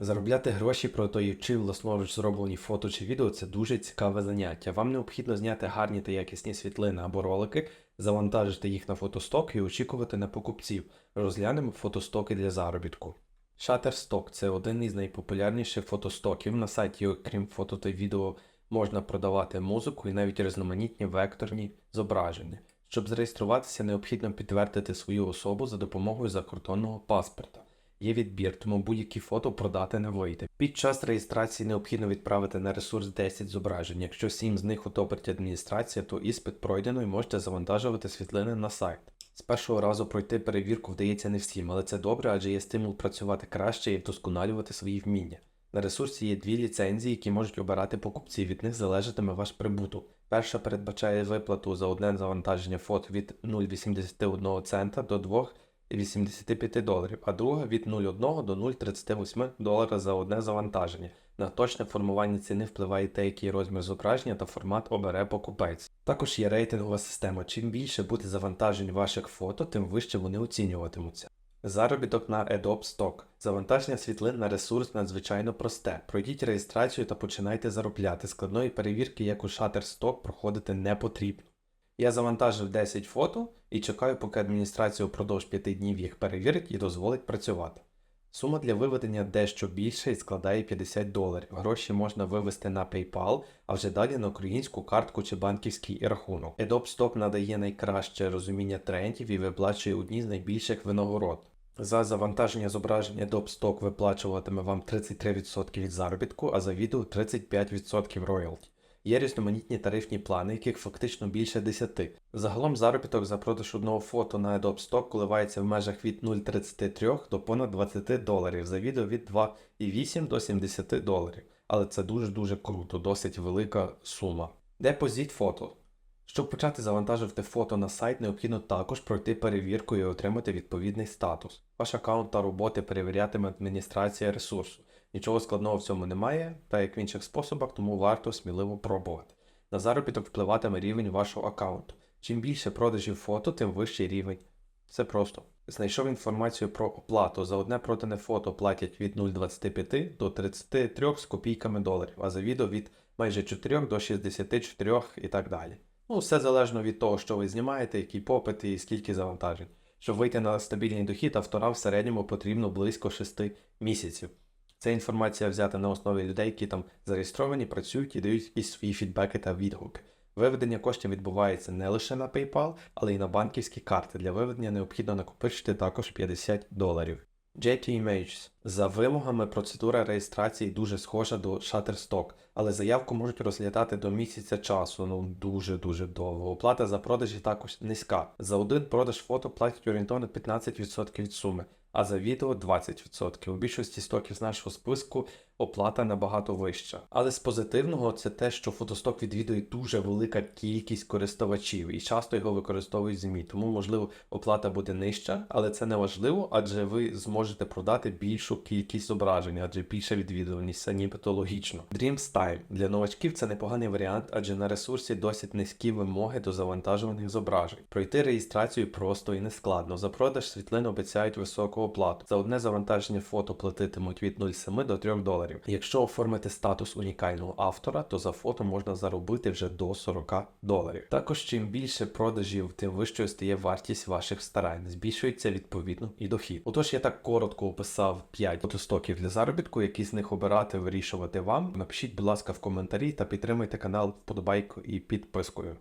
Заробляти гроші, продаючи власноруч зроблені фото чи відео це дуже цікаве заняття. Вам необхідно зняти гарні та якісні світлини або ролики, завантажити їх на фотосток і очікувати на покупців. Розглянемо фотостоки для заробітку. Shutterstock – це один із найпопулярніших фотостоків. На сайті, окрім фото та відео, можна продавати музику і навіть різноманітні векторні зображення. Щоб зареєструватися, необхідно підтвердити свою особу за допомогою закордонного паспорта. Є відбір, тому будь-які фото продати не вийде. Під час реєстрації необхідно відправити на ресурс 10 зображень. Якщо 7 з них одобрить адміністрація, то іспит пройдено і можете завантажувати світлини на сайт. З першого разу пройти перевірку вдається не всім, але це добре, адже є стимул працювати краще і вдосконалювати свої вміння. На ресурсі є дві ліцензії, які можуть обирати покупці, від них залежатиме ваш прибуток. Перша передбачає виплату за одне завантаження фото від 0,81 цента до 2,85 доларів, а друга від 0,1 до 0,38 долара за одне завантаження. На точне формування ціни впливає те, який розмір зображення та формат обере покупець. Також є рейтингова система. Чим більше буде завантажень ваших фото, тим вище вони оцінюватимуться. Заробіток на Adobe Stock. Завантаження світлин на ресурс надзвичайно просте. Пройдіть реєстрацію та починайте заробляти. Складної перевірки, як у Shutterstock, проходити не потрібно. Я завантажив 10 фото і чекаю, поки адміністрація впродовж 5 днів їх перевірить і дозволить працювати. Сума для виведення дещо більша і складає 50 доларів. Гроші можна вивести на PayPal, а вже далі на українську картку чи банківський рахунок. Adobe Stock надає найкраще розуміння трендів і виплачує одні з найбільших винагород. За завантаження зображення Adobe Stock виплачуватиме вам 33% від заробітку, а за відео 35% роялті. Є різноманітні тарифні плани, яких фактично більше 10. Загалом заробіток за продаж одного фото на Adobe Stock коливається в межах від 0,33 до понад 20 доларів, за відео від 2,8 до 70 доларів. Але це дуже-дуже круто, досить велика сума. Депозит фото. Щоб почати завантажувати фото на сайт, необхідно також пройти перевірку і отримати відповідний статус. Ваш аккаунт та роботи перевірятиме адміністрація ресурсу. Нічого складного в цьому немає, та як в інших способах, тому варто сміливо пробувати. На заробіток впливатиме рівень вашого аккаунту. Чим більше продажів фото, тим вищий рівень. Все просто. Знайшов інформацію про оплату. За одне продане фото платять від 0,25 до 33 з копійками доларів, а за відео від майже 4 до 64 і так далі. Ну, все залежно від того, що ви знімаєте, який попит і скільки завантажень. Щоб вийти на стабільний дохід, автора в середньому потрібно близько 6 місяців. Ця інформація взята на основі людей, які там зареєстровані, працюють і дають якісь свої фідбеки та відгуки. Виведення коштів відбувається не лише на PayPal, але й на банківські карти. Для виведення необхідно накопичити також 50 доларів. JT Images. За вимогами процедура реєстрації дуже схожа до Shutterstock, але заявку можуть розглядати до місяця часу, ну дуже-дуже довго. Оплата за продажі також низька. За один продаж фото платять орієнтовно 15% від суми, а за відео 20%. У більшості стоків з нашого списку оплата набагато вища. Але з позитивного це те, що фотосток відвідує дуже велика кількість користувачів і часто його використовують ЗМІ. Тому, можливо, оплата буде нижча, але це не важливо, адже ви зможете продати більшу кількість зображень, адже більша відвідуваність, це нібито логічно. Dreamstyle. Для новачків це непоганий варіант, адже на ресурсі досить низькі вимоги до завантажуваних зображень. Пройти реєстрацію просто і нескладно. За продаж світлин обіцяють високу оплату. За одне завантаження фото платитимуть від 0,7 до 3 доларів. Якщо оформити статус унікального автора, то за фото можна заробити вже до 40 доларів. Також чим більше продажів, тим вищою стає вартість ваших старань. Збільшується відповідно і дохід. Отож, я так коротко описав 5 фотостоків для заробітку, які з них обирати, вирішувати вам. Напишіть, будь ласка, в коментарі та підтримайте канал вподобайкою і підпискою.